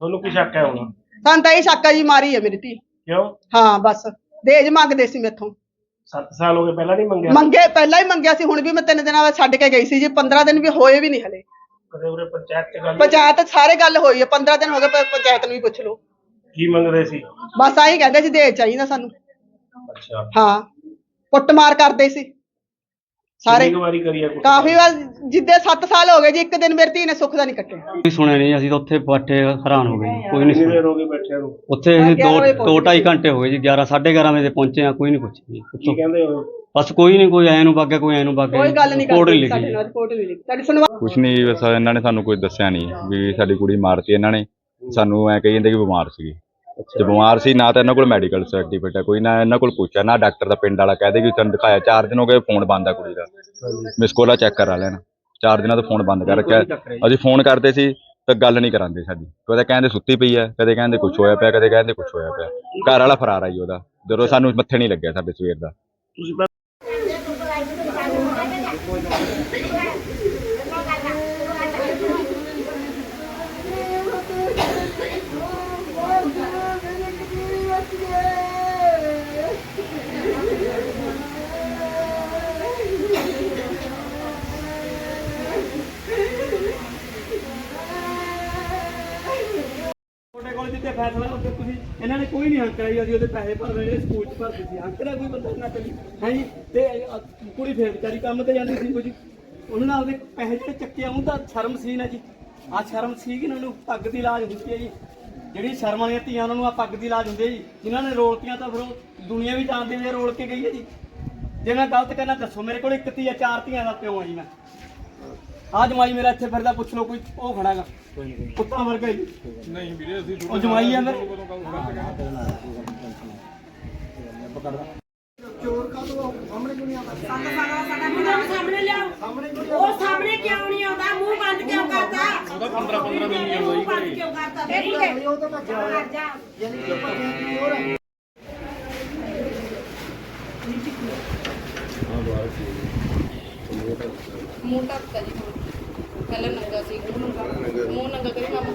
ਤੁਹਾਨੂੰ ਕੀ ਸ਼ੱਕ ਹੈ ਹੁਣ? ਸਾਨੂੰ ਤਾਂ ਇਹ ਸ਼ੱਕਾ ਜੀ ਮਾਰੀ ਹੈ ਮੇਰੀ ਧੀ। ਕਿਉਂ? ਹਾਂ ਬਸ। ਦਹੇਜ ਮੰਗਦੇ ਸੀ ਮੇਥੋਂ। 7 ਸਾਲ ਹੋ ਗਏ ਪਹਿਲਾਂ ਨਹੀਂ ਮੰਗਿਆ? ਮੰਗੇ ਪਹਿਲਾਂ ਹੀ ਮੰਗਿਆ ਸੀ ਹੁਣ ਵੀ ਮੈਂ ਤਿੰਨ ਦਿਨਾਂ ਬਾਅਦ ਛੱਡ ਕੇ ਗਈ ਸੀ ਜੀ 15 ਦਿਨ ਵੀ ਹੋਏ ਵੀ ਨਹੀਂ ਹਲੇ। ਕਦੇ ਉਰੇ ਪੰਚਾਇਤ ਚ ਗੱਲ ਪੰਚਾਇਤ ਸਾਰੇ ਗੱਲ ਹੋਈ ਹੈ 15 ਦਿਨ ਹੋ ਗਏ ਪੰਚਾਇਤ ਨੂੰ ਵੀ ਪੁੱਛ ਲਓ। ਕੀ ਮੰਗਦੇ ਸੀ? ਬਸ ਆਹੀ ਕਹਿੰਦੇ ਸੀ ਦਹੇਜ ਚਾਹੀਦਾ ਸਾਨੂੰ। ਅੱਛਾ। ਹਾਂ ਕੁੱਟਮਾਰ ਕਰਦੇ ਸੀ। ਸਾਰੇ ਵਾਰੀ ਕਰੀ ਆ ਕੁੱਟਮਾਰ? ਕਾਫੀ ਵਾਰ ਜਿੱਦੇ 7 ਸਾਲ ਹੋ ਗਏ ਜੀ ਇੱਕ ਦਿਨ ਮੇਰੀ ਧੀ ਨੇ ਸੁੱਖ ਦਾ ਨਹੀਂ ਕੱਟਿਆ। ਕੋਈ ਸੁਣਿਆ ਨਹੀਂ ਅਸੀਂ ਤਾਂ ਉੱਥੇ ਬੈਠੇ ਹੈਰਾਨ ਹੋ ਗਏ ਜੀ, ਕੋਈ ਨਹੀਂ ਸੁਣਿਆ। ਗਈ ਬੈਠਿਆਂ ਨੂੰ? ਉੱਥੇ ਅਸੀਂ ਗਿਆਰਾਂ ਦੋ ਵਜੇ ਦੋ ਪਹੁੰਚੇ ਢਾਈ ਘੰਟੇ ਹੋ ਗਏ ਜੀ 11 11:30 ਵਜੇ ਪਹੁੰਚੇ ਆ ਕੋਈ ਨਹੀਂ ਜੀ ਕੀ ਕਹਿੰਦੇ ਹੋ? ਬਸ ਕੋਈ ਨਹੀਂ ਕੋਈ ਐ ਨੂੰ ਬਾਗਿਆ ਕੋਈ ਐ ਨੂੰ ਬਾਗਿਆ ਕੋਈ ਗੱਲ ਨਹੀਂ ਰਿਪੋਰਟ ਕਰਦੇ ਸਾਡੇ ਨਾਲ ਰਿਪੋਰਟ ਨਹੀਂ ਲਿਖੀ। ਸਾਡੀ ਸੁਣਵਾ ਕੁਛ ਨਹੀਂ ਬਸ ਇਹਨਾਂ ਨੇ ਸਾਨੂੰ ਕੋਈ ਦੱਸਿਆ ਨਹੀਂ ਵੀ ਸਾਡੀ ਕੁੜੀ ਮਾਰਤੀ ਇਹਨਾਂ ਨੇ। ਸਾਨੂੰ ਐ ਕਹੀ ਜਾਂਦੇ ਕਿ ਬਿਮਾਰ ਸੀਗੀ। ਤੇ ਬਿਮਾਰ ਸੀ ਨਾ ਤਾਂ ਇਹਨਾਂ ਕੋਲ ਮੈਡੀਕਲ ਸਰਟੀਫਿਕੇਟ ਹੈ ਕੋਈ ਨਾ ਇਹਨਾਂ ਕੋਲ ਪੁੱਛਿਆ ਨਾ ਡਾਕਟਰ ਦਾ ਪਿੰਡ ਵਾਲਾ ਕਹਦੇ ਕਿ ਤੁਹਾਨੂੰ ਦਿਖਾਇਆ ਚਾਰ ਦਿਨ ਹੋ ਗਏ ਫੋਨ ਬੰਦ ਆ ਕੁੜੀ ਦਾ। ਮਿਸ ਕੋਲਾ ਚੈੱਕ ਕਰਾ ਲੈਣਾ ਚਾਰ ਦਿਨਾਂ ਤੋਂ ਫੋਨ ਬੰਦ ਕਰ ਰੱਖਿਆ। ਅਸੀਂ ਫੋਨ ਕਰਦੇ ਸੀ ਤਾਂ ਗੱਲ ਨਹੀਂ ਕਰਾਂਦੇ ਸਾਡੀ। ਕਦੇ ਕਹਿੰਦੇ ਸੁੱਤੀ ਪਈ ਹੈ ਕਦੇ ਕਹਿੰਦੇ ਕੁਝ ਹੋਇਆ ਪਿਆ ਕਦੇ ਕਹਿੰਦੇ ਕੁਝ ਹੋਇਆ ਪਿਆ। ਘਰ ਵਾਲਾ ਫਰਾਰ ਆਈ ਉਹਦਾ। ਜਦੋਂ ਸਾਨੂੰ ਮੱਥੇ ਨਹੀਂ ਲੱਗਿਆ ਸਾਡੇ ਸਵੇਰ ਦਾ। ਤੁਸੀਂ ਪਹਿਲਾਂ ਫੈਸਲਾ ਉੱਤੇ ਤੁਸੀਂ ਇਹਨਾਂ ਨੇ ਕੋਈ ਨਹੀਂ ਹੱਕ ਕਰਾਈ ਅਸੀਂ ਉਹਦੇ ਪੈਸੇ ਭਰ ਰਹੇ ਨੇ ਸਕੂਲ ਚ ਭਰਦੇ ਸੀ। ਹੱਕ ਦਾ ਕੋਈ ਬੰਦਾ ਨਾ ਕਰੀ ਹੈ ਤੇ ਅ, ਕੁੜੀ ਫੇਰ ਵਿਚਾਰੀ ਕੰਮ ਤੇ ਜਾਂਦੀ ਸੀ ਕੁਝ। ਉਹਨਾਂ ਨਾਲ ਉਹਦੇ ਪੈਸੇ ਜਿਹੜੇ ਚੱਕੇ ਆਉਂ ਤਾਂ ਸ਼ਰਮ ਸੀ ਨਾ ਜੀ। ਆ ਸ਼ਰਮ ਸੀ ਕਿ ਉਹਨਾਂ ਨੂੰ ਪੱਗ ਦੀ ਲਾਜ ਹੁੰਦੀ ਹੈ ਜੀ। ਜਿਹੜੀ ਸ਼ਰਮ ਵਾਲੀਆਂ ਧੀਆਂ ਉਹਨਾਂ ਨੂੰ ਆ ਪੱਗ ਦੀ ਲਾਜ ਹੁੰਦੀ ਹੈ ਜੀ। ਜਿਨ੍ਹਾਂ ਨੇ ਰੋਲਤੀਆਂ ਤਾਂ ਫਿਰ ਉਹ ਦੁਨੀਆ ਵੀ ਜਾਣਦੀ ਵੀ ਇਹ ਰੋਲ ਕੇ ਗਈ ਹੈ ਜੀ। ਜੇ ਮੈਂ ਗਲਤ ਕਰਨਾ ਦੱਸੋ ਮੇਰੇ ਕੋਲ ਇੱਕ ਧੀ ਆ ਚਾਰ ਧੀਆਂ ਦਾ ਪਿਓ ਆ ਜੀ ਮੈਂ। ਆ ਜਮਾਈ ਮੇਰਾ ਇੱਥੇ ਫਿਰਦਾ ਪੁੱਛ ਲਓ ਕੋਈ ਉਹ ਖੜਾਗਾ ਕੁੱਤਾ ਵਰਗਾ ਹੀ। ਨਹੀਂ ਵੀਰੇ ਅਸੀਂ ਉਹ ਜਮਾਈ ਆ ਮੇਰੇ ਸਾਹਮਣੇ ਲਿਆਓ ਉਹ ਸਾਹਮਣੇ ਕਿਉਂ ਨਹੀਂ ਆਉਂਦਾ? ਮੂੰਹ ਬੰਦ ਕਿਉਂ ਕਰਦਾ ਉਹਦਾ 15 15 ਦਿਨ ਨਹੀਂ ਆਉਂਦਾ ਬੰਦ ਕਿਉਂ ਕਰਦਾ ਨਹੀਂ ਉਹ ਤਾਂ ਬੱਚਾ ਜਾ ਮੂੰਹ ਢੱਕਦਾ ਜੀ ਪਹਿਲਾਂ ਨੰਗਾ ਸੀ ਮੂੰਹ ਨੰਗਾ। ਮੂੰਹ ਨੰਗਾ ਕਰੀ ਮਾਮਾ।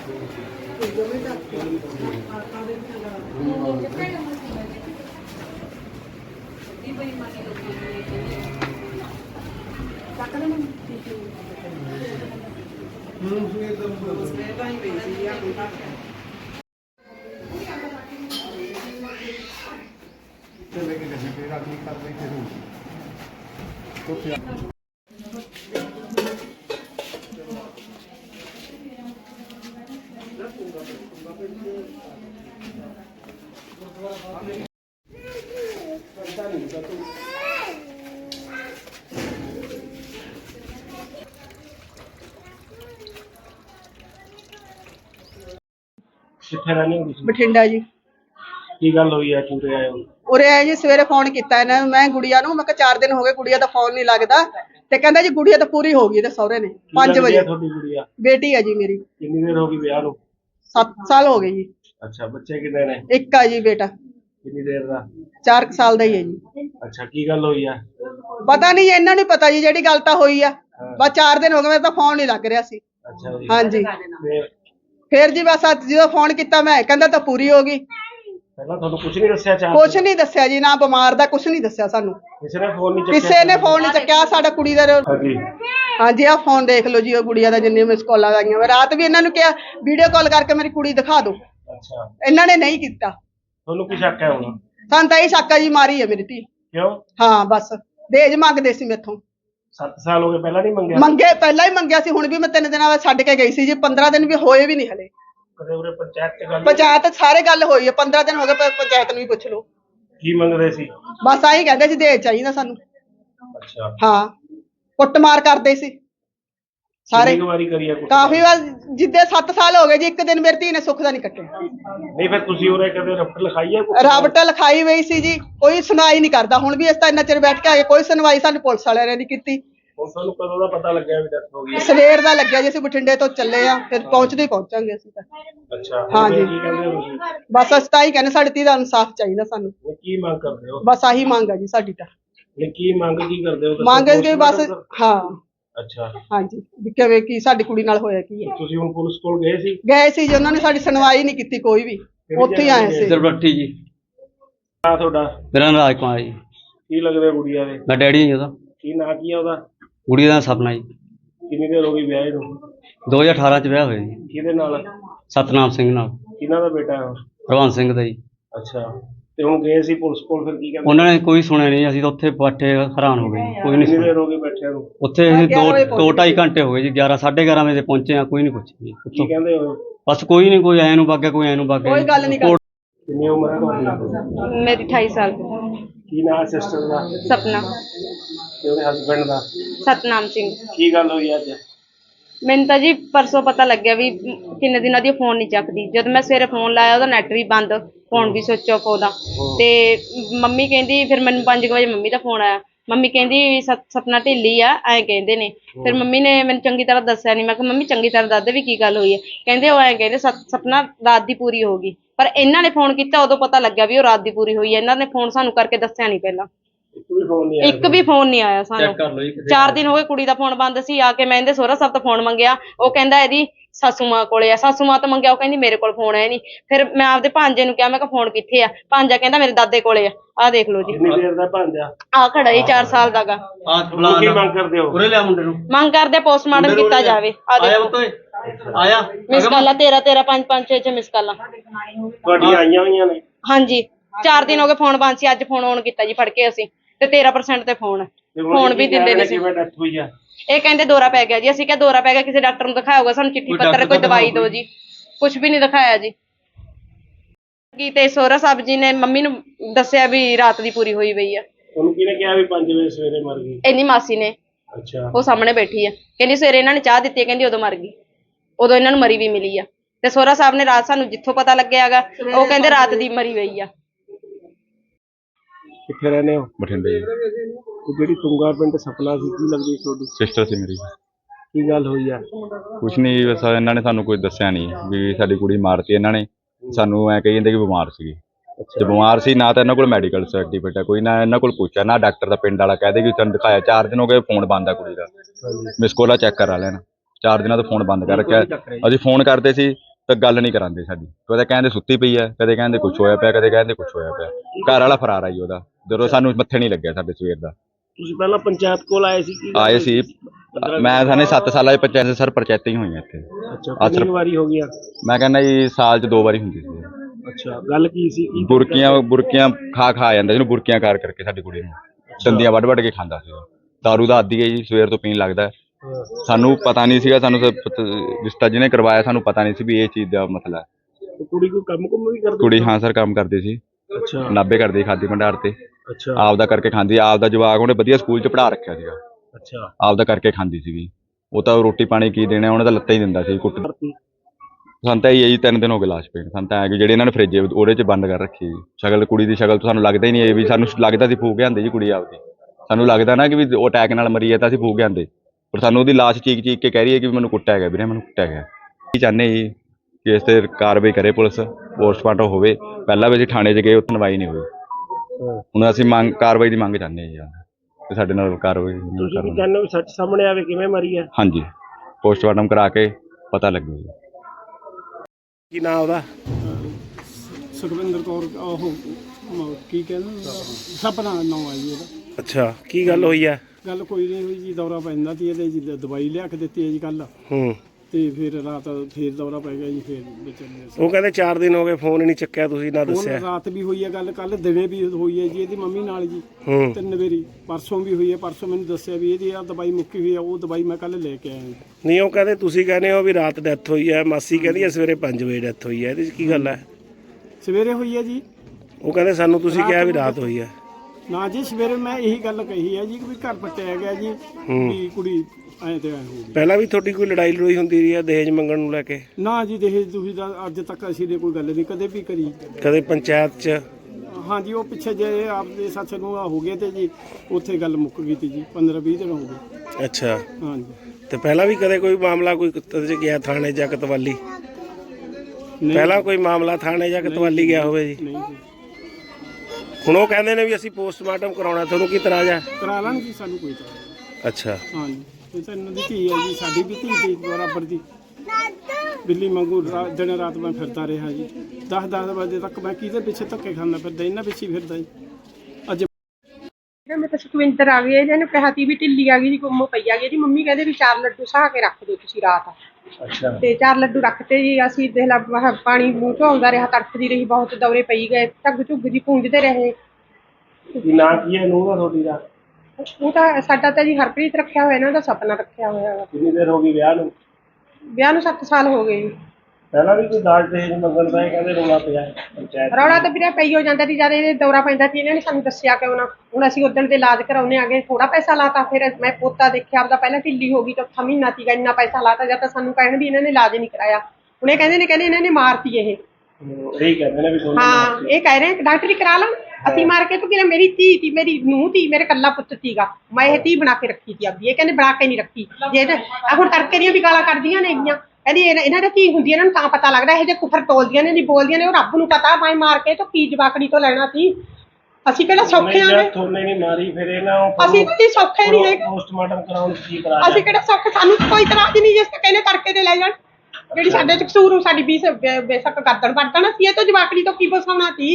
ਕਿੱਥੇ ਰਹਿੰਦੇ ਹੋ ਤੁਸੀਂ ਬਠਿੰਡਾ ਜੀ। ਕੀ ਗੱਲ ਹੋਈ ਆ? ਚੂਰੇ ਆਏ ਹੋ? ਉਰੇ ਆਏ ਜੀ ਸਵੇਰੇ ਫੋਨ ਕੀਤਾ ਇਹਨਾਂ ਨੇ। ਮੈਂ ਗੁੜੀਆ ਨੂੰ ਮੈਂ ਕਿਹਾ 4 ਦਿਨ ਹੋ ਗਏ ਗੁੜੀਆ ਦਾ ਫੋਨ ਨਹੀਂ ਲੱਗਦਾ। ਤੇ ਕਹਿੰਦਾ ਜੀ ਗੁੜੀਆ ਤਾਂ ਪੂਰੀ ਹੋ ਗਈ ਤੇ ਸਹੁਰੇ ਨੇ ਕੀ 5 ਲੱਗਦੀ ਆ ਵਜੇ। ਤੁਹਾਡੀ ਗੁੜੀਆ? ਬੇਟੀ ਹੈ ਜੀ ਮੇਰੀ। ਕਿੰਨੀ ਦੇਰ ਹੋ ਗਈ ਵਿਆਹ ਨੂੰ? 7 ਸਾਲ ਹੋ ਗਏ ਜੀ। ਅੱਛਾ ਬੱਚੇ ਕਿੰਨੇ ਨੇ? ਇੱਕ ਆ ਜੀ ਬੇਟਾ। ਕਿੰਨੀ ਦੇਰ ਦਾ? 4 ਸਾਲ ਦਾ ਹੀ ਹੈ ਜੀ। ਅੱਛਾ ਕੀ ਗੱਲ ਹੋਈ ਆ? ਪਤਾ ਨਹੀਂ ਇਹਨਾਂ ਨੂੰ ਪਤਾ ਜੀ ਜਿਹੜੀ ਗੱਲ ਤਾਂ ਹੋਈ ਆ। ਬਸ 4 ਦਿਨ ਹੋ ਗਏ ਮੇਰਾ ਤਾਂ ਫੋਨ ਨਹੀਂ ਲੱਗ ਰਿਹਾ ਸੀ। ਅੱਛਾ ਜੀ। ਹਾਂਜੀ। ਫਿਰ ਜੀ ਬਸ ਅੱਜ ਜਦੋਂ ਫੋਨ ਕੀਤਾ ਮੈਂ ਕਹਿੰਦਾ ਤਾਂ ਪੂਰੀ ਹੋ ਗਈ। ਪਹਿਲਾਂ ਤੁਹਾਨੂੰ ਕੁਝ ਨਹੀਂ ਦੱਸਿਆ ਚਾਹ ਕੁਛ ਨਹੀਂ ਦੱਸਿਆ ਜੀ ਨਾ ਬਿਮਾਰ ਦਾ ਕੁਛ ਨਹੀਂ ਦੱਸਿਆ ਸਾਨੂੰ। ਕਿਸੇ ਨੇ ਫੋਨ ਨਹੀਂ ਚੱਕਿਆ? ਕਿਸੇ ਨੇ ਫੋਨ ਨਹੀਂ ਚੱਕਿਆ ਸਾਡਾ ਕੁੜੀ ਦਾ ਹਾਂਜੀ। ਹਾਂਜੀ ਆ ਫੋਨ ਦੇਖ ਲਓ ਜੀ ਉਹ ਗੁੜੀਆ ਦਾ ਜਿੰਨੇ ਮਿਸ ਕਾਲਾਂ ਆਈਆਂ ਮੈਂ ਰਾਤ ਵੀ ਇਹਨਾਂ ਨੂੰ ਕਿਹਾ ਵੀਡੀਓ ਕਾਲ ਕਰਕੇ ਮੇਰੀ ਕੁੜੀ ਦਿਖਾ ਦਿਓ। ਅੱਛਾ। ਇਹਨਾਂ ਨੇ ਨਹੀਂ ਕੀਤਾ। ਤੁਹਾਨੂੰ ਕੀ ਸ਼ੱਕ ਹੈ ਹੁਣ? ਸਾਨੂੰ ਤਾਂ ਇਹ ਸ਼ੱਕਾ ਜੀ ਮਾਰੀ ਹੈ ਮੇਰੀ ਧੀ। ਕਿਉਂ? ਹਾਂ ਬਸ। ਦਹੇਜ ਮੰਗਦੇ ਸੀ ਮੇਥੋਂ। 7 ਸਾਲ ਹੋ ਗਏ ਪਹਿਲਾਂ ਨਹੀਂ ਮੰਗਿਆ ਮੰਗੇ ਪਹਿਲਾਂ ਹੀ ਮੰਗਿਆ ਸੀ ਹੁਣ ਵੀ ਮੈਂ ਤਿੰਨ ਦਿਨਾਂ ਬਾਅਦ ਛੱਡ ਕੇ ਗਈ ਸੀ ਜੀ 15 ਦਿਨ ਵੀ ਹੋਏ ਵੀ ਨਹੀਂ ਹਲੇ। ਕਦੇ ਉਰੇ ਪੰਚਾਇਤ ਚ ਗੱਲ ਪੰਚਾਇਤ ਸਾਰੇ ਗੱਲ ਹੋਈ ਹੈ 15 ਦਿਨ ਹੋ ਗਏ ਪ- ਪੰਚਾਇਤ ਨੂੰ ਵੀ ਪੁੱਛ ਲਓ। ਕੀ ਮੰਗਦੇ ਸੀ? ਬਸ ਆਹੀ ਕਹਿੰਦੇ ਸੀ ਦਹੇਜ ਚਾਹੀਦਾ ਸਾਨੂੰ। ਅੱਛਾ। ਹਾਂ ਕੁੱਟਮਾਰ ਕਰਦੇ ਸੀ। ਸਾਰੇ ਕਿੰਨੀ ਵਾਰੀ ਕਰੀ ਆ? ਕਾਫੀ ਵਾਰ ਜਿੱਦੇ 7 ਸਾਲ ਹੋ ਗਏ ਜੀ ਇੱਕ ਦਿਨ ਮੇਰੀ ਧੀ ਨੇ ਸੁੱਖ ਦਾ ਨਹੀਂ ਕੱਟਿਆ ਨਹੀਂ ਫਿਰ ਤੁਸੀਂ ਉਰੇ ਕਦੇ ਰਫਟ ਲਿਖਾਈ ਹੈ ਕੋਈ? ਰਾਬਟ ਲਿਖਾਈ ਹੋਈ ਸੀ ਜੀ ਕੋਈ ਸੁਣਾਈ ਨਹੀਂ ਕਰਦਾ ਹੁਣ ਵੀ ਇਸ ਤਾਂ ਇੰਨਾ ਚਿਰ ਬੈਠ ਕੇ ਆ ਗਏ ਕੋਈ ਸੁਣਵਾਈ ਸਾਨੂੰ ਪੁਲਿਸ ਵਾਲਿਆਂ ਨੇ ਨਹੀਂ ਕੀਤੀ ਹੁਣ ਤੁਹਾਨੂੰ ਕਦੋਂ ਦਾ ਪਤਾ ਲੱਗਿਆ ਵੀ ਡੈਥ ਹੋ ਗਈ ਹੈ? ਸਵੇਰ ਦਾ ਲੱਗਿਆ ਜੀ ਅਸੀਂ ਬਠਿੰਡੇ ਤੋਂ ਚੱਲੇ ਆ ਫਿਰ ਪਹੁੰਚਦੇ ਹੀ ਪਹੁੰਚਾਂਗੇ ਅਸੀਂ ਤਾਂ ਅੱਛਾ ਹੁਣ ਹਾਂਜੀ। ਫਿਰ ਕੀ ਕਹਿੰਦੇ ਹੋ ਤੁਸੀਂ ਬਸ ਅਸੀਂ ਤਾਂ ਹੀ ਕਹਿੰਦੇ ਸਾਡੀ ਧੀ ਦਾ ਇਨਸਾਫ ਚਾਹੀਦਾ ਸਾਨੂੰ ਹੁਣ ਕੀ ਮੰਗ ਕਰਦੇ ਹੋ ਬਸ ਆਹੀ ਮੰਗ ਆ ਜੀ ਸਾਡੀ ਤਾਂ ਨਹੀਂ ਕੀ ਮੰਗ ਕੀ ਕਰਦੇ ਹੋ ਦੱਸੋ? ਮੰਗ ਹੈ ਕਿ ਬਸ ਹਾਂ ਅੱਛਾ। ਹਾਂਜੀ। ਵੀ ਕਿਵੇਂ ਕੀ ਸਾਡੀ ਕੁੜੀ ਨਾਲ ਹੋਇਆ ਕੀ ਹੈ। ਤੁਸੀਂ ਹੁਣ ਪੁਲਿਸ ਕੋਲ ਗਏ ਸੀ? ਗਏ ਸੀ ਜੀ ਉਹਨਾਂ ਨੇ ਸਾਡੀ ਸੁਣਵਾਈ ਨਹੀਂ ਕੀਤੀ ਕੋਈ ਵੀ। ਉੱਥੇ ਹੀ ਆਏ ਸੀ। ਦਰਬੱਟੀ ਜੀ। ਆ ਤੁਹਾਡਾ? ਮੇਰਾ ਨਾਮ ਰਾਜ ਕੁਮਾਰ ਜੀ। ਕੀ ਲੱਗਦਾ ਗੁੜੀਆ ਦੇ? ਮੈਂ ਡੈਡੀ ਜੀ ਉਹਦਾ। ਕੀ ਨਾਂ ਕੀ ਆ ਉਹਦਾ? ਕੁੜੀ ਦਾ ਸਪਨਾ ਜੀ। ਕਿੰਨੀ ਦੇਰ ਹੋ ਗਈ ਵਿਆਹ ਨੂੰ? 2018 ਚ ਵਿਆਹ ਹੋਇਆ ਜੀ। ਕਿਹਦੇ ਨਾਲ? ਸਤਨਾਮ ਸਿੰਘ ਨਾਲ। ਕਿਹਨਾਂ ਦਾ ਬੇਟਾ ਹੈ ਉਹ? ਪ੍ਰਵਾਨ ਸਿੰਘ ਦਾ ਜੀ। ਅੱਛਾ। ਤੇ ਹੁਣ ਗਏ ਸੀ ਪੁਲਿਸ ਕੋਲ ਫਿਰ ਕੀ ਕਹਿੰਦੇ? ਉਹਨਾਂ ਨੇ ਕੋਈ ਸੁਣਿਆ ਨਹੀਂ ਅਸੀਂ ਤਾਂ ਉੱਥੇ ਬੈਠੇ ਹੈਰਾਨ ਹੋ ਗਏ ਕੋਈ ਨਹੀਂ ਕਿੰਨੀ ਸੁਣਿਆ। ਦੇਰ ਹੋ ਗਈ ਬੈਠਿਆਂ ਨੂੰ? ਉੱਥੇ ਅਸੀਂ ਗਿਆਰਾਂ ਵਜੇ ਦੋ ਦੋ ਢਾਈ ਘੰਟੇ ਹੋ ਗਏ ਜੀ 11 11:30 ਵਜੇ ਪਹੁੰਚੇ ਆ ਕੋਈ ਨਹੀਂ ਪੁੱਛਿਆ ਜੀ ਕੀ। ਕਹਿੰਦੇ ਹੋ ਬਸ ਕੋਈ ਨਹੀਂ ਕੋਈ ਐ ਨੂੰ ਵਗ ਗਿਆ ਕੋਈ ਐ ਨੂੰ ਵਗ ਗਿਆ ਕੋਈ ਗੱਲ ਨਹੀਂ ਕਰ ਕਿੰਨੀ ਉਮਰ ਹੈ ਤੁਹਾਡੀ? ਮੇਰੀ 28 ਸਾਲ ਕੀ ਨਾਂ ਸਿਸਟਰ ਦਾ? ਸਪਨਾ। ਤੇ ਉਹਦੇ ਹਸਬੰਡ ਦਾ? ਸਤਨਾਮ ਸਿੰਘ। ਕੀ ਗੱਲ ਹੋਈ ਅੱਜ? ਮੈਨੂੰ ਤਾਂ ਜੀ ਪਰਸੋਂ ਪਤਾ ਲੱਗਿਆ ਵੀ ਕਿੰਨੇ ਦਿਨਾਂ ਦੀ ਫੋਨ ਨਹੀਂ ਚੱਕਦੀ। ਜਦ ਮੈਂ ਸਵੇਰੇ ਫੋਨ ਲਾਇਆ ਉਹਦਾ ਨੈਟ ਵੀ ਬੰਦ ਫੋਨ ਵੀ ਸੁੱਚ ਆਫ ਉਹਦਾ। ਤੇ ਮੰਮੀ ਕਹਿੰਦੀ ਫਿਰ ਮੈਨੂੰ 5 ਵਜੇ ਮੰਮੀ ਦਾ ਫੋਨ ਆਇਆ। ਮੰਮੀ ਕਹਿੰਦੀ ਸਪਨਾ ਢਿੱਲੀ ਆ ਐਂ ਕਹਿੰਦੇ ਨੇ। ਫਿਰ ਮੰਮੀ ਨੇ ਮੈਨੂੰ ਚੰਗੀ ਤਰ੍ਹਾਂ ਦੱਸਿਆ ਨਹੀਂ ਮੈਂ ਕਿਹਾ ਮੰਮੀ ਚੰਗੀ ਤਰ੍ਹਾਂ ਦੱਸ ਦੇ ਵੀ ਕੀ ਗੱਲ ਹੋਈ ਹੈ ਕਹਿੰਦੇ ਉਹ ਐਂ ਕਹਿੰਦੇ ਸਤ- ਸਪਨਾ ਰਾਤ ਦੀ ਪੂਰੀ ਹੋ ਗਈ। ਪਰ ਇਹਨਾਂ ਨੇ ਫੋਨ ਕੀਤਾ ਉਦੋਂ ਪਤਾ ਲੱਗਿਆ ਵੀ ਉਹ ਰਾਤ ਦੀ ਪੂਰੀ ਹੋਈ ਹੈ ਇਹਨਾਂ ਨੇ ਫੋਨ ਸਾਨੂੰ ਕਰਕੇ ਦੱਸਿਆ ਨਹੀਂ ਪਹਿਲਾਂ। ਇੱਕ ਵੀ ਫੋਨ ਨਹੀਂ ਆਇਆ ਇੱਕ ਵੀ ਫੋਨ ਨਹੀਂ ਆਇਆ ਸਾਨੂੰ। ਕਰ ਲਓ ਜੀ ਕਿਸੇ ਚਾਰ ਦਿਨ ਹੋ ਗਏ ਕੁੜੀ ਦਾ ਫੋਨ ਬੰਦ ਸੀ ਆ ਕੇ ਮੈਂ ਇਹਦੇ ਸਹੁਰਾ ਸਾਹਿਬ ਤੋਂ ਫੋਨ ਮੰਗਿਆ। ਉਹ ਕਹਿੰਦਾ ਇਹਦੀ ਸਾਸੂ ਮਾਂ ਕੋਲੇ ਆ। ਸਾਸੂ ਮਾਂ ਤੋਂ ਮੰਗਿਆ ਉਹ ਕਹਿੰਦੀ ਮੇਰੇ ਕੋਲ ਫੋਨ ਹੈ ਨਹੀਂ। ਫਿਰ ਮੈਂ ਆਪਦੇ ਭਾਂਜੇ ਨੂੰ ਕਿਹਾ ਮੈਂ ਕਿਹਾ ਫੋਨ ਕਿੱਥੇ ਆ? ਭਾਂਜਾ ਕਹਿੰਦਾ ਮੇਰੇ ਦਾਦੇ ਕੋਲੇ ਆ। ਆਹ ਦੇਖ ਲਓ ਜੀ। ਕਿੰਨੀ ਦੇਰ ਦਾ ਭਾਂਜਾ ਆਹ ਖੜਾ ਹੀ 4 ਸਾਲ ਦਾਗਾ ਆ ਤੁਸੀਂ ਕੀ ਮੰਗ ਕਰਦੇ ਹੋ? ਉਰੇ ਲਿਆ ਮੁੰਡੇ ਨੂੰ। ਮੰਗ ਕਰਦੇ ਪੋਸਟਮਾਰਟਮ ਕੀਤਾ ਜਾਵੇ। ਆ ਆਇਆ ਦੇਖੋ ਉੱਤੇ ਆਇਆ। ਮਿਸ ਕਾਲਾ 13 13 5 5 6 6 ਮਿਸ ਕਾਲਾ ਤੁਹਾਡੀਆਂ ਆਈਆਂ ਹੋਈਆਂ ਨੇ। ਹਾਂਜੀ। 4 ਦਿਨ ਹੋ ਗਏ ਫੋਨ ਬੰਦ ਸੀ ਅੱਜ ਫੋਨ ਔਨ ਕੀਤਾ ਜੀ ਫੜ ਕੇ ਅਸੀਂ। ਤੇ 13% ਤੇ ਫੋਨ ਫੋਨ ਵੀ ਦਿੰਦੇ ਨਹੀਂ ਸੀ ਕਿਵੇਂ ਡੈਥ ਹੋਈ ਆ? ਇਹ ਕਹਿੰਦੇ ਦੌਰਾ ਪੈ ਗਿਆ ਜੀ। ਅਸੀਂ ਕਿਹਾ ਦੌਰਾ ਪੈ ਗਿਆ ਕਿਸੇ ਡਾਕਟਰ ਨੂੰ ਦਿਖਾਇਆ ਹੋਊਗਾ ਸਾਨੂੰ ਚਿੱਠੀ ਪੱਤਰ ਕੋਈ ਦਵਾਈ ਦਿਓ ਜੀ। ਕੁਝ ਵੀ ਨਹੀਂ ਦਿਖਾਇਆ ਜੀ। ਕੀ ਤੇ ਸੋਹਰਾ ਸਾਹਿਬ ਜੀ ਨੇ ਮੰਮੀ ਨੂੰ ਦੱਸਿਆ ਵੀ ਰਾਤ ਦੀ ਪੂਰੀ ਹੋਈ ਪਈ ਆ। ਤੁਹਾਨੂੰ ਕਿਹਨੇ ਕਿਹਾ ਵੀ 5 ਵਜੇ ਸਵੇਰੇ ਮਰ ਗਈ? ਇੰਨੀ ਮਾਸੀ ਨੇ। ਅੱਛਾ। ਉਹ ਸਾਹਮਣੇ ਬੈਠੀ ਆ। ਕਹਿੰਦੀ ਸਵੇਰੇ ਇਹਨਾਂ ਨੇ ਚਾਹ ਦਿੱਤੀ ਹੈ, ਕਹਿੰਦੀ ਉਦੋਂ ਮਰ ਗਈ। ਉਦੋਂ ਇਹਨਾਂ ਨੂੰ ਮਰੀ ਵੀ ਮਿਲੀ ਆ। ਤੇ ਸੋਹਰਾ ਸਾਹਿਬ ਨੇ ਰਾਤ ਸਾਨੂੰ ਜਿੱਥੋਂ ਪਤਾ ਲੱਗਿਆਗਾ ਉਹ ਕਹਿੰਦੇ ਰਾਤ ਦੀ ਮਰੀ ਹੋਈ ਆ। ਕਿੱਥੇ ਰਹਿੰਦੇ ਹੋ? ਬਠਿੰਡੇ। ਤੇ ਜਿਹੜੀ ਤੁੰਗਾ ਪਿੰਡ ਸਪਨਾ ਸੀ ਕੀ ਲੱਗਦੀ ਤੁਹਾਡੀ? ਸਿਸਟਰ ਸੀ ਮੇਰੀ। ਕੀ ਗੱਲ ਹੋਈ ਆ? ਕੁਛ ਨਹੀਂ ਬਸ ਇਹਨਾਂ ਨੇ ਸਾਨੂੰ ਕੋਈ ਦੱਸਿਆ ਨਹੀਂ। ਵੀ ਸਾਡੀ ਕੁੜੀ ਮਾਰਤੀ ਇਹਨਾਂ ਨੇ। ਸਾਨੂੰ ਐ ਕਹੀ ਜਾਂਦੇ ਕਿ ਬਿਮਾਰ ਸੀਗੀ। ਤੇ ਬਿਮਾਰ ਸੀ ਨਾ ਤਾਂ ਇਹਨਾਂ ਕੋਲ ਮੈਡੀਕਲ ਸਰਟੀਫਿਕੇਟ ਹੈ ਕੋਈ ਨਾ ਇਹਨਾਂ ਕੋਲ ਪੁੱਛਿਆ ਨਾ ਡਾਕਟਰ ਦਾ ਪਿੰਡ ਵਾਲਾ ਕਹਦੇ ਕਿ ਤੁਹਾਨੂੰ ਦਿਖਾਇਆ। ਚਾਰ ਦਿਨ ਹੋ ਗਏ ਫੋਨ ਬੰਦ ਆ ਕੁੜੀ ਦਾ। ਮਿਸ ਕੋਲਾ ਚੈੱਕ ਕਰਾ ਲੈਣਾ। ਚਾਰ ਦਿਨਾਂ ਤੋਂ ਫੋਨ ਬੰਦ ਕਰ ਰੱਖਿਆ। ਅਸੀਂ ਫੋਨ ਕਰਦੇ ਸੀ ਤਾਂ ਗੱਲ ਨਹੀਂ ਕਰਾਂਦੇ ਸਾਡੀ। ਕਦੇ ਕਹਿੰਦੇ ਸੁੱਤੀ ਪਈ ਹੈ ਕਦੇ ਕਹਿੰਦੇ ਕੁਝ ਹੋਇਆ ਪਿਆ ਕਦੇ ਕਹਿੰਦੇ ਕੁਝ ਹੋਇਆ ਪਿਆ। ਘਰ ਵਾਲਾ ਫਰਾਰ ਆਈ ਉਹਦਾ। ਜਦੋਂ ਸਾਨੂੰ ਮੱਥੇ ਨਹੀਂ ਲੱਗਿਆ ਸਾਡੇ ਸਵੇਰ ਦਾ। ਤੁਸੀਂ ਪਹਿਲਾਂ ਪੰਚਾਇਤ ਕੋਲ ਆਏ ਸੀ ਕੀ ਆਏ? ਸੀ। ਮੈਂ ਸਾਨੇ 7 ਸਾਲਾਂ ਦੇ ਪੰਚਾਇਤ ਸਰ ਪੰਚਾਇਤਾਂ ਹੀ ਹੋਈਆਂ ਇੱਥੇ। ਅੱਛਾ ਕਿੰਨੀ ਵਾਰੀ ਹੋ ਗਿਆ ਮੈਂ ਕਹਿੰਦਾ ਜੀ ਸਾਲ 'ਚ ਦੋ ਵਾਰੀ ਹੁੰਦੀ ਸੀ। ਅੱਛਾ ਗੱਲ ਕੀ ਸੀ? ਕੀ ਬੁਰਕੀਆਂ ਬੁਰਕੀਆਂ ਖਾ ਖਾ ਜਾਂਦਾ ਜਿਹਨੂੰ ਬੁਰਕੀਆਂ ਕਾਰ ਕਰਕੇ ਸਾਡੀ ਕੁੜੀ ਨੂੰ। ਦੰਦੀਆਂ ਵੱਢ ਵੱਢ ਕੇ ਖਾਂਦਾ ਸੀ। ਦਾਰੂ ਦਾ ਆਦੀ ਹੈ ਜੀ ਸਵੇਰ ਤੋਂ ਪੀਣ ਲੱਗਦਾ। ਸਾਨੂੰ ਪਤਾ ਨਹੀਂ ਸੀਗਾ ਸਾਨੂੰ ਰਿਸ਼ਤਾ ਜਿਹਨੇ ਕਰਵਾਇਆ ਸਾਨੂੰ ਪਤਾ ਨਹੀਂ ਸੀ ਵੀ ਇਹ ਚੀਜ਼ ਦਾ ਮਸਲਾ ਹੈ। ਕੁੜੀ ਕੋਈ ਕੰਮ ਕੁਮ ਵੀ ਕਰਦੀ ਕੁੜੀ ਹਾਂ ਸਰ ਕੰਮ ਕਰਦੀ ਸੀ। ਅੱਛਾ। ਨਾਭੇ ਕਰਦੀ ਖਾਦੀ ਭੰਡਾਰ ਤੇ। ਅੱਛਾ। ਆਪਦਾ ਕਰਕੇ ਖਾਂਦੀ ਆਪਦਾ ਜਵਾਕ ਉਹਨੇ ਵਧੀਆ ਸਕੂਲ 'ਚ ਪੜ੍ਹਾ ਰੱਖਿਆ ਸੀਗਾ। ਅੱਛਾ। ਆਪਦਾ ਕਰਕੇ ਖਾਂਦੀ ਸੀਗੀ। ਉਹ ਤਾਂ ਰੋਟੀ ਪਾਣੀ ਕੀ ਦੇਣਾ ਉਹਨੇ ਤਾਂ ਲੱਤਾਂ ਹੀ ਦਿੰਦਾ ਸੀ ਕੁੱਟ ਸਾਨੂੰ ਤਾਂ ਇਹ ਹੈ ਜੀ ਤਿੰਨ ਦਿਨ ਹੋ ਗਏ ਲਾਸ਼ ਪੇਣ। ਸਾਨੂੰ ਤਾਂ ਐਂ ਕਿ ਜਿਹੜੇ ਇਹਨਾਂ ਨੇ ਫ੍ਰਿਜ ਉਹਦੇ 'ਚ ਬੰਦ ਕਰ ਰੱਖੀ। ਸ਼ਕਲ ਕੁੜੀ ਦੀ ਸ਼ਕਲ ਤੋਂ ਸਾਨੂੰ ਲੱਗਦਾ ਹੀ ਨਹੀਂ ਇਹ ਵੀ ਸਾਨੂੰ ਲੱਗਦਾ ਸੀ ਫੂਕ ਆਂਦੇ ਜੀ ਕੁੜੀ ਆਪਦੀ। ਸਾਨੂੰ ਲੱਗਦਾ ਨਾ ਕਿ ਵੀ ਉਹ ਅਟੈਕ ਨਾਲ ਮਰੀ ਹੈ ਤਾਂ ਅਸੀਂ ਫੂਕ ਆਂਦੇ ਪਰ ਸਾਨੂੰ ਉਹਦੀ ਲਾਸ਼ ਚੀਕ ਚੀਕ ਕੇ ਕਹਿ ਰਹੀ ਹੈ ਕਿ ਮੈਨੂੰ ਕੁੱਟਿਆ ਗਿਆ ਵੀਰੇ ਮੈਨੂੰ ਕੁੱਟਿਆ ਗਿਆ। ਕੀ ਚਾਹੁੰਦੇ ਜੀ? ਕਿ ਇਸ ਤੇ ਕਾਰਵਾਈ ਕਰੇ ਪੁਲਿਸ ਪੋਸਟਮਾਰਟਮ ਹੋਵੇ। ਪਹਿਲਾਂ ਵੀ ਅਸੀਂ ਥਾਣੇ 'ਚ ਗਏ ਉੱਥੇ ਸੁਣਵਾਈ ਨਹੀਂ ਹੋਈ। ਹੁਣ ਅਸੀਂ ਮੰਗ ਕਾਰਵਾਈ ਦੀ ਮੰਗ ਚਾਹੁੰਦੇ ਹਾਂ ਜੀ ਕਿ ਸਾਡੇ ਨਾਲ ਕਾਰਵਾਈ ਤੁਸੀਂ ਕਰਨੀ। ਕਹਿੰਦੇ ਹੋ ਸੱਚ ਸਾਹਮਣੇ ਆਵੇ ਕਿਵੇਂ ਮਰੀ ਆ? ਹਾਂਜੀ ਪੋਸਟਮਾਰਟਮ ਕਰਾ ਕੇ ਪਤਾ ਲੱਗੂ ਜੀ। ਕੀ ਨਾਂ ਉਹਦਾ? ਸੁਖਵਿੰਦਰ ਕੌਰ ਉਹ ਮ- ਕੀ ਕਹਿੰਦੇ ਸਪਨਾ ਨਾਂ ਹੈ ਜੀ ਇਹਦਾ ਅੱਛਾ ਕੀ ਗੱਲ ਹੋਈ ਆ? ਗੱਲ ਕੋਈ ਨਹੀਂ ਹੋਈ ਜੀ ਦੌਰਾ ਪੈਂਦਾ ਸੀ ਇਹਦੇ ਜੀ ਦ- ਦਵਾਈ ਲਿਆ ਕੇ ਦਿੱਤੀ ਹੈ ਜੀ ਕੱਲ ਹੂੰ। ਤੇ ਫਿਰ ਰਾਤ ਫਿਰ ਦੌਰਾ ਪੈ ਗਿਆ ਜੀ ਫਿਰ ਵਿਚਾਰੇ ਉਹ ਕਹਿੰਦੇ 4 ਦਿਨ ਹੋ ਗਏ ਫੋਨ ਹੀ ਨਹੀਂ ਚੱਕਿਆ ਤੁਸੀਂ ਨਾ ਹੁਣ ਦੱਸਿਆ। ਰਾਤ ਵੀ ਹੋਈ ਹੈ ਗੱਲ ਕੱਲ ਦਿਨੇ ਵੀ ਹੋਈ ਹੈ ਜੀ ਇਹਦੀ ਮੰਮੀ ਨਾਲ ਜੀ ਹੂੰ। ਤਿੰਨ ਵਾਰੀ ਪਰਸੋਂ ਵੀ ਹੋਈ ਹੈ ਪਰਸੋਂ ਮੈਨੂੰ ਦੱਸਿਆ ਵੀ ਇਹਦੀ ਆ ਦਵਾਈ ਮੁੱਕੀ ਹੋਈ ਹੈ ਉਹ ਦਵਾਈ ਮੈਂ ਕੱਲ ਲੈ ਕੇ ਆਇਆ ਜੀ। ਨਹੀਂ ਉਹ ਕਹਿੰਦੇ ਤੁਸੀਂ ਕਹਿੰਦੇ ਹੋ ਵੀ ਰਾਤ ਡੈਥ ਹੋਈ ਹੈ ਮਾਸੀ ਕਹਿੰਦੀ ਹੈ ਸਵੇਰੇ 5 ਵਜੇ ਡੈਥ ਹੋਈ ਹੈ ਇਹਦੇ 'ਚ ਕੀ ਗੱਲ ਹੈ ਸਵੇਰੇ ਹੋਈ ਹੈ ਜੀ। ਉਹ ਕਹਿੰਦੇ ਸਾਨੂੰ ਤੁਸੀਂ ਕਿਹਾ ਵੀ ਰਾਤ ਹੋਈ ਹੈ ਨਾ ਜੀ ਸਵੇਰੇ ਮੈਂ ਇਹੀ ਗੱਲ ਕਹੀ ਹੈ ਜੀ ਕਿ ਵੀ ਘਰ ਪੱਟਿਆ ਗਿਆ ਜੀ ਵੀ ਕੁੜੀ ਐਂ ਤੇ ਐਂ ਹੋ ਗਈ। ਪਹਿਲਾਂ ਵੀ ਤੁਹਾਡੀ ਕੋਈ ਲੜਾਈ ਲੜੋਈ ਹੁੰਦੀ ਰਹੀ ਹੈ ਦਹੇਜ ਮੰਗਣ ਨੂੰ ਲੈ ਕੇ? ਨਾ ਜੀ ਦੇਖ ਤੁਸੀਂ ਤਾਂ ਅੱਜ ਤੱਕ ਅਸੀਂ ਨੇ ਕੋਈ ਗੱਲ ਨਹੀਂ ਕਦੇ ਵੀ ਕਰੀ। ਕਦੇ ਪੰਚਾਇਤ 'ਚ? ਹਾਂਜੀ ਉਹ ਪਿੱਛੇ ਜੇ ਆਪਦੇ ਸੱਚ ਨੂੰ ਆ ਹੋ ਗਏ ਤੇ ਜੀ ਉੱਥੇ ਗੱਲ ਮੁੱਕ ਗਈ ਤੀ ਜੀ 15 20 ਦਿਨ ਹੋ ਗਏ। ਅੱਛਾ। ਹਾਂਜੀ ਤੇ ਪਹਿਲਾਂ ਵੀ ਕਦੇ ਕੋਈ ਮਾਮਲਾ ਕੋਈ ਕੁੱਤੇ 'ਚ ਗਿਆ ਥਾਣੇ ਜਾਂ ਕਤਵਾਲੀ? ਨਹੀਂ। ਪਹਿਲਾਂ ਕੋਈ ਮਾਮਲਾ ਥਾਣੇ ਜਾਂ ਕਤਵਾਲੀ ਗਿਆ ਹੋਵੇ ਜੀ? ਨਹੀਂ ਜੀ। ਹੁਣ ਉਹ ਕਹਿੰਦੇ ਨੇ ਵੀ ਅਸੀਂ ਪੋਸਟਮਾਰਟਮ ਕਰਾਉਣਾ ਤੁਹਾਨੂੰ ਕੀ ਇਤਰਾਜ਼ ਹੈ? ਕਰਾ ਲਾਂਗੇ ਜੀ ਸਾਨੂੰ ਕੋਈ ਤਾਂ ਅੱਛਾ। ਹਾਂਜੀ ਇਹ ਤਾਂ ਇਹਨਾਂ ਦੀ ਧੀ ਹੈ ਜੀ ਸਾਡੀ ਵੀ ਧੀ ਸੀ ਬਰਾਬਰ ਦੀ। ਬਿੱਲੀ ਵਾਂਗੂ ਰਾ- ਦਿਨ ਰਾਤ ਮੈਂ ਫਿਰਦਾ ਰਿਹਾ ਜੀ। 10 10 ਵਜੇ ਤੱਕ ਮੈਂ ਕਿਹਦੇ ਪਿੱਛੇ ਧੱਕੇ ਖਾਂਦਾ ਫਿਰਦਾ ਇਹਨਾਂ ਪਿੱਛੇ ਹੀ ਫਿਰਦਾ ਜੀ। ਅੱਜ ਮੈਂ ਤਾਂ ਸੁਖਵਿੰਦਰ ਆ ਗਈ ਇਹਨੂੰ ਕਿਹਾ ਤੀ ਵੀ ਢਿੱਲੀ ਆ ਗਈ ਜੀ ਗੁੰਮ ਪਈ ਆ ਗਈ ਜੀ ਮੰਮੀ ਕਹਿੰਦੇ ਵੀ ਚਾਰ ਲੱਡੂ ਸਾਹ ਕੇ ਰੱਖ ਦਿਓ ਤੁਸੀਂ ਰਾਤ। ਅੱਛਾ। ਤੇ ਚਾਰ ਲੱਡੂ ਰੱਖਤੇ ਜੀ ਅਸੀਂ ਦੇਖ ਲਾ ਆਹ ਪਾਣੀ ਮੂੰਹ ਤੋਂ ਆਉਂਦਾ ਰਿਹਾ ਤੜਫਦੀ ਰਹੀ ਬਹੁਤ ਦੌਰੇ ਪਈ ਗਏ ਝੱਗ ਝੁੱਗ ਜੀ ਪੂੰਝਦੇ ਰਹੇ। ਕੀ ਨਾਂ ਕੀ ਹੈ ਨੂੰਹ ਦਾ ਤੁਹਾਡੀ ਦਾ? ਉਹ ਤਾਂ ਸਾਡਾ ਤਾਂ ਜੀ ਹਰਪ੍ਰੀਤ ਰੱਖਿਆ ਹੋਇਆ ਇਹਨਾਂ ਦਾ ਸੁਪਨਾ ਰੱਖਿਆ ਹੋਇਆ ਵਾ। ਕਿੰਨੀ ਦੇਰ ਹੋ ਗਈ ਵਿਆਹ ਨੂੰ? ਵਿਆਹ ਨੂੰ 7 ਸਾਲ ਹੋ ਗਏ ਜੀ। ਪਹਿਲਾਂ ਵੀ ਕੋਈ ਦਾਜ ਦਹੇਜ ਮੰਗਣ ਦਾ ਇਹ ਕਹਿੰਦੇ ਰੋਣਾ ਪਿਆ ਹੈ ਪੰਚਾਇਤ ਰੌਲਾ ਤਾਂ ਵੀਰੇ ਪਈ ਹੋ ਜਾਂਦਾ ਸੀ ਜਦ ਇਹ ਦੌਰਾ ਪੈਂਦਾ ਸੀ ਇਹਨਾਂ ਨੇ ਸਾਨੂੰ ਦੱਸਿਆ ਕਿਉਂ ਨਾ। ਹੁਣ ਅਸੀਂ ਉਦੋਂ ਦੇ ਇਲਾਜ ਕਰਾਉਣੇ ਆਗੇ ਥੋੜਾ ਪੈਸਾ ਲਾਤਾ ਫਿਰ ਮੈਂ ਪੋਤਾ ਦੇਖਿਆ ਆਪਦਾ ਪਹਿਲਾਂ ਢਿੱਲੀ ਹੋ ਗਈ ਚੌਥਾ ਮਹੀਨਾ ਸੀਗਾ ਇੰਨਾ ਪੈਸਾ ਲਾਤਾ ਜਦ ਤਾਂ ਸਾਨੂੰ ਕਹਿਣ ਵੀ ਇਹਨਾਂ ਨੇ ਇਲਾਜ ਨਹੀਂ ਕਰਾਇਆ। ਹੁਣ ਇਹ ਕਹਿੰਦੇ ਨੇ ਕਹਿੰਦੇ ਇਹਨਾਂ ਨੇ ਮਾਰਤੀ ਇਹ। ਹਮ, ਇਹੀ ਕਹਿੰਦੇ ਨੇ ਵੀ ਤੁਹਾਨੂੰ ਹਾਂ ਇਹ ਕਹਿ ਰਹੇ ਆ ਡਾਕਟਰੀ ਕਰਾ ਲਾਂ ਅਸੀਂ ਮਾਰ ਕੇ ਤੂੰ ਕਿਹਾ ਮੇਰੀ ਧੀ ਤੀ ਮੇਰੀ ਨੂੰਹ ਤੀ ਮੇਰੇ ਕੱਲਾ ਪੁੱਤ ਸੀਗਾ। ਮੈਂ ਇਹ ਧੀ ਬਣਾ ਕੇ ਰੱਖੀ ਸੀ ਆਪਦੀ ਇਹ ਕਹਿੰਦੇ ਬਣਾ ਕੇ ਨਹੀਂ ਰੱਖੀ। ਜੇ ਤੇ ਆਹ ਹੁਣ ਤੜਕੇ ਦੀਆਂ ਵੀ ਗਾਲਾਂ ਕੱਢਦੀਆਂ ਨੇ ਹੈਗੀਆਂ ਕਹਿੰਦੀ ਇਹਨਾਂ ਇਹਨਾਂ ਦਾ ਕੀ ਹੁੰਦੀ ਇਹਨਾਂ ਨੂੰ ਤਾਂ ਪਤਾ ਲੱਗਦਾ ਇਹ ਜੇ ਕੁਫਰ ਤੋਲਦੀਆਂ ਨੇ ਨਹੀਂ ਬੋਲਦੀਆਂ ਨੇ ਉਹ ਰੱਬ ਨੂੰ ਪਤਾ ਮੈਂ ਮਾਰ ਕੇ ਤਾਂ ਕੀ ਜਵਾਕੜੀ ਤੋਂ ਲੈਣਾ ਸੀ। ਅਸੀਂ ਕਿਹੜਾ ਸੌਖੇ ਆਂਗੇ। ਜਦ ਥੋਨੇ ਨਹੀਂ ਮਾਰੀ ਫਿਰ ਇਹਨਾਂ ਅਸੀਂ ਤਾਂ ਸੌਖੇ ਨਹੀਂ ਹੈਗੇ। ਪੋਸਟਮਾਰਟਮ ਕਰਾਉਣ ਕੀ ਕਰਾ ਅਸੀਂ ਕਿਹੜਾ ਸੌਖੇ ਸਾਨੂੰ ਕੋਈ ਇਤਰਾਜ਼ ਹੀ ਨਹੀਂ ਜਿਸ ਤੇ ਕਹਿੰਦੇ ਤੜਕੇ ਤੇ ਲੈ ਜਾਣ। ਜਿਹੜੀ ਸਾਡੇ ਚ ਕਸੂਰ ਉਹ ਸਾਡੀ ਬੀਸ ਬੇਸ਼ੱਕ ਕਰਦਣ ਵਰਤਣ ਸੀ ਇਹ ਤਾਂ ਜਵਾਕੜੀ ਤੋਂ ਕੀ ਬਸਾਉਣਾ ਸੀ?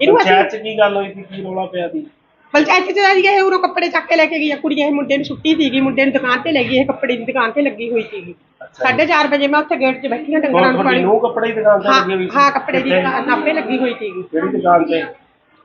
ਇਹਨੂੰ ਅਸੀਂ ਪੰਚਾਇਤ ਚ ਕੀ ਗੱਲ ਹੋਈ ਸੀ ਕੀ ਰੋਲਾ ਪਿਆ ਸੀ? ਪੰਚਾਇਤ ਚ ਆਈ ਇਹ ਉਰੋਂ ਕੱਪੜੇ ਚੱਕ ਕੇ ਲੈ ਕੇ ਗਈ ਆ ਕੁੜੀ ਇਹ ਮੁੰਡੇ ਨੂੰ ਛੁੱਟੀ ਸੀਗੀ ਮੁੰਡੇ ਨੂੰ ਦੁਕਾਨ ਤੇ ਲੈ ਗਈ ਇਹ ਕੱਪੜੇ ਦੀ ਦੁਕਾਨ ਤੇ ਲੱਗੀ ਹੋਈ ਸੀਗੀ। ਸਾਢੇ ਚਾਰ ਵਜੇ ਮੈਂ ਉੱਥੇ ਗੇਟ 'ਚ ਬੈਠੀ ਹਾਂ ਡੰਗਰਾਂ ਨੂੰ ਪਾਣੀ ਨੂੰਹ ਕੱਪੜੇ ਦੀ ਦੁਕਾਨ ਤੇ ਹਾਂ ਲੱਗੀ ਹੋਈ ਸੀ? ਹਾਂ ਕੱਪੜੇ ਦੀ ਕਿੱਥੇ? ਦੁਕਾਨ ਆਪੇ ਲੱਗੀ ਹੋਈ ਸੀਗੀ। ਕਿਹੜੀ ਦੁਕਾਨ ਤੇ?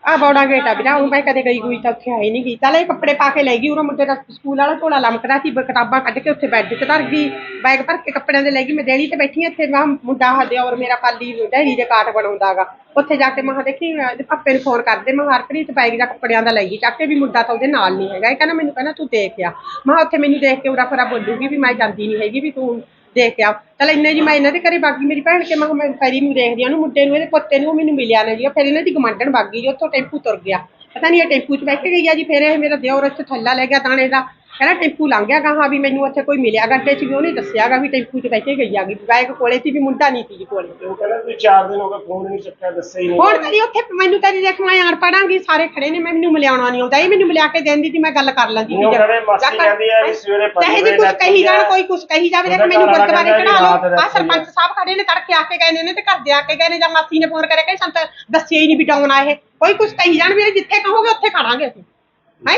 ਆ ਬੌੜਾ ਗੇਟ ਆ ਵੀਰਾ, ਉਹ ਮੈਂ ਕਦੇ ਗਈ ਹੋਈ ਤਾਂ ਉੱਥੇ ਆਈ ਨਹੀਂ ਗਈ। ਚੱਲ ਇਹ ਕੱਪੜੇ ਪਾ ਕੇ ਲੈ ਗਈ, ਉਰੋਂ ਮੁੰਡੇ ਦਾ ਸਕੂਲ ਵਾਲਾ ਝੋਲਾ ਲਮਕਦਾ ਸੀ ਕਿਤਾਬਾਂ ਕੱਢ ਕੇ ਉੱਥੇ ਬੈੱਡ 'ਚ ਧਰ ਗਈ, ਬੈਗ ਭਰ ਕੇ ਕੱਪੜਿਆਂ ਦੇ ਲੈ ਗਈ, ਮੈਂ ਦੇਣੀ ਤੇ ਬੈਠੀ ਹਾਂ ਇੱਥੇ, ਮੈਂ ਕਿਹਾ ਮੁੰਡਾ ਹਦੇ ਔਰ ਮੇਰਾ ਪਾਲੀ ਡੈਰੀ ਦੇ ਕਾਟ ਬਣਾਉਂਦਾਗਾ ਉੱਥੇ ਜਾ ਕੇ ਮੈਂ ਕਿਹਾ ਦੇਖੀ ਪਾਪੇ ਨੂੰ ਫੋਨ ਕਰਦੇ, ਮੈਂ ਕਿਹਾ, ਹਰਪ੍ਰੀਤ ਬੈਗ ਦਾ ਕੱਪੜਿਆਂ ਦਾ ਲੈ ਗਈ, ਚੱਕ ਕੇ ਵੀ ਮੁੰਡਾ ਤਾਂ ਉਹਦੇ ਨਾਲ ਨਹੀਂ ਹੈਗਾ। ਇਹ ਕਹਿੰਦਾ ਮੈਨੂੰ ਕਹਿੰਦਾ ਤੂੰ ਦੇਖ ਆ। ਮੈਂ ਕਿਹਾ ਉੱਥੇ ਮੈਨੂੰ ਦੇਖ ਕੇ ਉਰਾ ਫਰਾ ਬੋਲੂਗੀ ਵੀ ਮੈਂ ਜਾਂਦੀ ਨਹੀਂ ਹੈਗੀ, ਵੀ ਤੂੰ ਦੇਖ ਕੇ ਆ ਚਲ ਇੰਨੇ ਜੀ ਮੈਂ ਇਹਨਾਂ ਦੇ ਘਰੇ ਬਾਗੀ, ਮੇਰੀ ਭੈਣ ਕੇ ਮੈਂ ਕਿਹਾ ਮੈਂ ਫੈਰੀ ਨੂੰ ਦੇਖਦੀ ਹਾਂ, ਉਹਨੂੰ ਮੁੰਡੇ ਨੂੰ, ਇਹਦੇ ਪੁੱਤੇ ਨੂੰ, ਉਹ ਮੈਨੂੰ ਮਿਲਿਆ ਨਾ ਜੀ। ਉਹ ਫਿਰ ਇਹਨਾਂ ਦੀ ਗਮੰਡਣ ਬਾਗੀ ਜੀ, ਉੱਥੋਂ ਟੈਂਪੂ ਤੁਰ ਗਿਆ। ਪਤਾ ਨਹੀਂ ਇਹ ਟੈਂਪੂ 'ਚ ਬੈਠ ਕੇ ਗਈ ਆ ਜੀ, ਫਿਰ ਇਹ ਮੇਰਾ ਦਿਓਰ ਇੱਥੇ ਥੱਲਾ ਲੈ ਗਿਆ ਦਾਣੇ ਦਾ। ਕਹਿੰਦਾ ਟੈਂਪੂ ਲੰਘ ਗਿਆ ਕਹਾ ਵੀ ਮੈਨੂੰ ਉੱਥੇ ਕੋਈ ਮਿਲਿਆ ਗੱਡੇ 'ਚ ਵੀ ਉਹਨੇ ਦੱਸਿਆਗਾ ਵੀ ਟੈਂਪੂ 'ਚ ਬੈਠ ਕੇ ਗਈ ਆਗੀ ਬਾਈਕ ਕੋਲੇ ਸੀ ਵੀ ਮੁੰਡਾ ਨਹੀਂ ਸੀ ਜੀ ਕੋਲੇ। ਉਹ ਕਹਿੰਦਾ ਤੁਸੀਂ 4 ਦਿਨ ਹੋ ਗਏ ਫੋਨ ਨਹੀਂ ਚੱਕਿਆ ਦੱਸਿਆ ਹੀ ਨਹੀਂ। ਹੁਣ ਕਦੀ ਉੱਥੇ ਮੈਨੂੰ ਤਾਂ ਦੇਖ ਮੈਂ ਆਣ ਪੜਾਂਗੀ ਸਾਰੇ ਖੜੇ ਨੇ ਮੈਨੂੰ ਮਿਲਿਆਉਣਾ ਨਹੀਂ ਆਉਂਦਾ ਇਹ ਮੈਨੂੰ ਮਿਲਿਆ ਕੇ ਦੇਂਦੀ ਸੀ ਮੈਂ ਗੱਲ ਕਰ ਲੈਂਦੀ ਨਹੀਂ, ਉਹ ਕਹਿੰਦੇ ਮਾਸੀ ਕਹਿੰਦੀ ਆ ਵੀ ਸਵੇਰੇ ਪੰਜ ਚਾਹੇ ਜੀ ਕੁਝ ਕਹੀ ਜਾਣ। ਕੋਈ ਕੁਝ ਕਹੀ ਜਾਵੇ ਦੇਖ ਮੈਨੂੰ ਗੁਰਦੁਆਰੇ ਚੜਾ ਲਓ। ਆ ਸਰਪੰਚ ਸਾਹਿਬ ਖੜੇ ਨੇ ਤੜਕੇ ਆ ਕੇ ਗਏ ਨੇ ਤੇ ਘਰ ਦੇ ਆ ਕੇ ਗਏ ਨੇ ਜਾਂ ਮਾਸੀ ਨੇ ਫੋਨ ਕਰਿਆ ਕਿ ਸਾਨੂੰ ਤਾਂ ਦੱਸਿਆ ਹੀ ਨਹੀਂ ਵੀ ਡਾਉਣ ਆਏ ਕੋਈ ਕੁਝ ਕਹੀ ਜਾਣ ਵੀ ਜਿੱਥੇ ਕਹੋਗੇ ਉੱਥੇ ਖੜਾਂਗੇ ਅਸੀਂ। ਹੈ?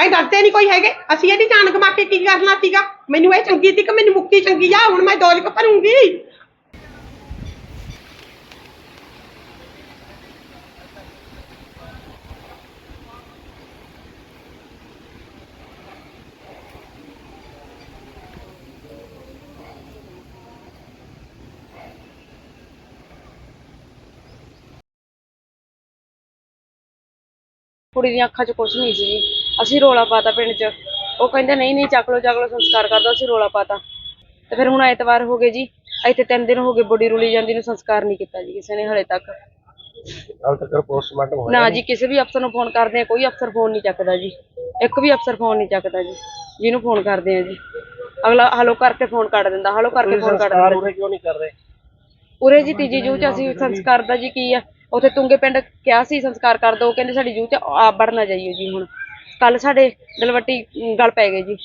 ਅਸੀਂ ਡਰਦੇ ਨਹੀਂ ਕੋਈ ਹੈਗੇ। ਅਸੀਂ ਇਹਦੀ ਜਾਨ ਕਮਾ ਕੇ ਕੀ ਕਰਨਾ ਸੀਗਾ? ਮੈਨੂੰ ਇਹ ਚੰਗੀ ਸੀ ਕਿ ਮੈਨੂੰ ਮੁਕਤੀ ਚੰਗੀ ਆ, ਹੁਣ ਮੈਂ ਦੌਲਤ ਭਰੂੰਗੀ। ਕੁੜੀ ਦੀਆਂ ਅੱਖਾਂ 'ਚ ਕੁਝ ਨਹੀਂ ਸੀ। ਜੀ ਅਸੀਂ ਰੋਲਾ ਪਾਤਾ ਪਿੰਡ 'ਚ। ਉਹ ਕਹਿੰਦੇ ਨਹੀਂ ਨਹੀਂ ਚੱਕ ਲੋ ਚੱਕ ਲੋ ਸੰਸਕਾਰ ਕਰ ਦੋ ਅਸੀਂ ਰੋਲਾ ਪਾਤਾ। ਤੇ ਫਿਰ ਹੁਣ ਐਤਵਾਰ ਹੋ ਗਏ ਜੀ। ਇੱਥੇ ਤਿੰਨ ਦਿਨ ਹੋ ਗਏ ਬੋਡੀ ਰੁਲੀ ਜਾਂਦੀ ਨੂੰ ਸੰਸਕਾਰ ਨਹੀਂ ਕੀਤਾ ਜੀ ਕਿਸੇ ਨੇ ਹਲੇ ਤੱਕ। ਹਾਲ ਤੱਕ ਪੋਸਟਮਾਰਟਮ ਹੋਇਆ ਨਾ ਜੀ ਕਿਸੇ ਵੀ ਅਫਸਰ ਨੂੰ ਫੋਨ ਕਰਦੇ ਆ ਕੋਈ ਅਫਸਰ ਫੋਨ ਨਹੀਂ ਚੱਕਦਾ ਜੀ। ਇੱਕ ਵੀ ਅਫਸਰ ਫੋਨ ਨਹੀਂ ਚੱਕਦਾ ਜੀ ਜਿਹਨੂੰ ਫੋਨ ਕਰਦੇ ਆ ਜੀ। ਅਗਲਾ ਹਲੋ ਕਰਕੇ ਫੋਨ ਕੱਟ ਦਿੰਦਾ ਹਲੋ ਕਰਕੇ ਫੋਨ ਕੱਟ ਦਿੰਦਾ ਉਰੇ ਕਿਉਂ ਨਹੀਂ ਕਰ ਰਹੇ? ਉਰੇ ਜੀ ਤੀਜੀ ਜੂਹ ਚ ਅਸੀਂ ਸੰਸਕਾਰ ਦਾ ਜੀ ਕੀ ਆ ਉਥੇ ਤੁੰਗੇ ਪਿੰਡ ਕਿਹਾ ਸੀ ਸੰਸਕਾਰ ਕਰ ਦੋ ਕਹਿੰਦੇ ਸਾਡੀ ਜੂਹ ਚ ਆਪ ਵੜ ਨਾ ਜਾਈਓ ਜੀ ਹੁਣ। ਕੱਲ ਸਾਡੇ ਦਲਵੱਟੀ ਅਮ, ਗਲ ਪੈ ਗਏ ਜੀ।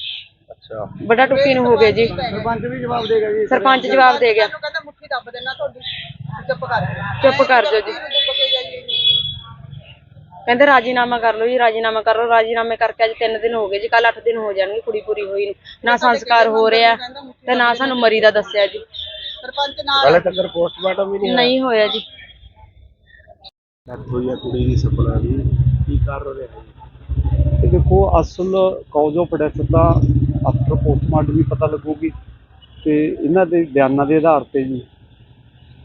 ਅੱਛਾ। ਵੱਡਾ ਟੁੱਕੀ ਨੂੰ ਹੋ ਗਏ ਜੀ। ਸਰਪੰਚ ਵੀ ਜਵਾਬ ਦੇਗਾ ਜੀ। ਸਰਪੰਚ ਜਵਾਬ ਦੇ ਗਿਆ। ਕਹਿੰਦਾ ਮੁੱਠੀ ਦੱਬ ਦੇਣਾ ਤੁਹਾਡੀ। ਚੁੱਪ ਕਰ ਚੁੱਪ ਕਰ ਜਾਓ ਜੀ। ਕਹਿੰਦੇ ਰਾਜੀਨਾਮਾ ਕਰ ਲਓ ਜੀ ਰਾਜੀਨਾਮਾ ਕਰ। ਲਓ ਰਾਜੀਨਾਮੇ ਕਰਕੇ ਅੱਜ 3 ਦਿਨ ਹੋ ਗਏ ਜੀ। ਕੱਲ 8 ਦਿਨ ਹੋ ਜਾਣਗੇ ਕੁੜੀ ਪੂਰੀ ਹੋਈ ਨੂੰ। ਨਾ ਸੰਸਕਾਰ ਹੋ ਰਿਹਾ ਤੇ ਨਾ ਸਾਨੂੰ ਮਰੀ ਦਾ ਦੱਸਿਆ ਜੀ। ਸਰਪੰਚ ਨਾਲ ਹਾਲੇ ਤੱਕ ਪੋਸਟਮਾਰਟਮ ਵੀ ਨਹੀਂ ਨਹੀਂ ਹੋਇਆ ਜੀ। ਡੈਥ ਹੋਈ ਹੈ ਕੁੜੀ ਦੀ ਸੁਪਨਾ ਦੀ। ਕੀ ਕਰ ਰਿਹਾ ਹੈ ਇਹ ਦੇਖੋ ਅਸਲ ਕਾਜ਼ ਆਫ ਡੈਥ ਦਾ ਆਫਟਰ ਪੋਸਟਮਾਰਟਮ ਵੀ ਪਤਾ ਲੱਗੂਗੀ ਤੇ ਇਹਨਾਂ ਦੇ ਬਿਆਨਾਂ ਦੇ ਆਧਾਰ ਤੇ ਜੀ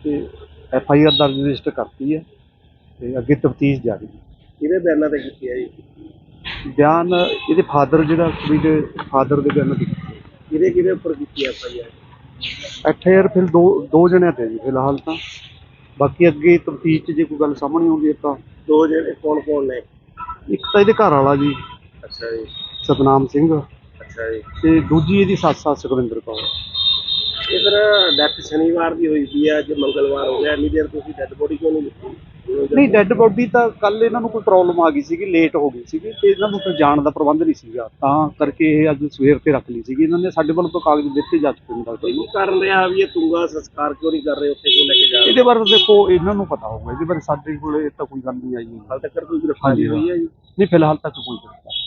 ਤੇ ਐਫ ਆਈ ਆਰ ਦਰਜ ਰਜਿਸਟਰ ਕਰਤੀ ਹੈ ਤੇ ਅੱਗੇ ਤਫਤੀਸ਼ ਜਾਰੀ ਹੈ। ਕਿਹਦੇ ਬਿਆਨਾਂ ਤੇ ਕੀਤੀ ਹੈ ਜੀ? ਬਿਆਨ ਇਹਦੇ ਫਾਦਰ ਜਿਹੜਾ ਕੁੜੀ ਦੇ ਫਾਦਰ ਦੇ ਬਿਆਨਾਂ ਤੇ ਕਿਹਦੇ ਕਿਹਦੇ ਉੱਪਰ ਕੀਤੀ ਹੈ ਭਾਈ ਐਫ ਆਈ ਆਰ ਫਿਰ ਦੋ ਦੋ ਜਣਿਆਂ ਤੇ ਜੀ ਫਿਲਹਾਲ ਤਾਂ। ਬਾਕੀ ਅੱਗੇ ਤਫਤੀਸ਼ 'ਚ ਜੇ ਕੋਈ ਗੱਲ ਸਾਹਮਣੇ ਆਉਂਦੀ ਹੈ ਤਾਂ ਦੋ ਜਿਹੜੇ ਕੌਣ ਕੌਣ ਨੇ? ਇੱਕ ਤਾਂ ਇਹਦੇ ਘਰ ਵਾਲਾ ਜੀ ਅੱਛਾ ਜੀ। ਸਤਨਾਮ ਸਿੰਘ। ਅੱਛਾ ਜੀ। ਤੇ ਦੂਜੀ ਇਹਦੀ ਸੱਸ ਆ ਸੁਖਵਿੰਦਰ ਕੌਰ। ਇਹ ਫਿਰ ਡੈਥ ਸ਼ਨੀਵਾਰ ਦੀ ਹੋਈ ਸੀ ਅੱਜ ਮੰਗਲਵਾਰ ਹੋ ਗਿਆ ਇੰਨੀ ਦੇਰ ਤੁਸੀਂ ਡੈੱਡ ਬੋਡੀ ਕਿਉਂ ਨਹੀਂ ਦਿੱਤੀ ਨਹੀਂ ਡੈੱਡ ਬੋਡੀ ਤਾਂ ਕੱਲ ਇਹਨਾਂ ਨੂੰ ਕੋਈ ਪ੍ਰੋਬਲਮ ਆ ਗਈ ਸੀਗੀ ਲੇਟ ਹੋ ਗਈ ਸੀਗੀ ਤੇ ਇਹਨਾਂ ਨੂੰ ਫਿਰ ਜਾਣ ਦਾ ਪ੍ਰਬੰਧ ਨਹੀਂ ਸੀਗਾ। ਤਾਂ ਕਰਕੇ ਇਹ ਅੱਜ ਸਵੇਰ ਤੇ ਰੱਖ ਲਈ ਸੀਗੀ। ਇਹਨਾਂ ਨੇ ਸਾਡੇ ਵੱਲੋਂ ਤਾਂ ਕਾਗਜ਼ ਦਿੱਤੇ ਜਾ ਚੁੱਕੇ ਨੇ ਡਾਕਟਰ ਨੂੰ। ਕੀ ਕਾਰਨ ਰਿਹਾ ਵੀ ਇਹ ਤੁੰਗਾ ਸੰਸਕਾਰ ਕਿਉਂ ਨਹੀਂ ਕਰ ਰਹੇ ਉੱਥੇ ਕਿਉਂ ਲੈ ਕੇ ਜਾ ਰਹੇ? ਇਹਦੇ ਬਾਰੇ ਦੇਖੋ ਇਹਨਾਂ ਨੂੰ ਪਤਾ ਹੋਊਗਾ। ਇਹਦੇ ਬਾਰੇ ਸਾਡੇ ਕੋਲ ਇਹ ਤਾਂ ਕੋਈ ਗੱਲ ਨਹੀਂ ਆਈ ਹਾਲ ਤੱਕ ਕੋਈ ਗ੍ਰਿਫਤਾਰੀ ਹੋਈ ਹੈ ਜੀ? ਨਹੀਂ ਫਿਲਹਾਲ ਤੱਕ ਕੋਈ ਨਹੀਂ।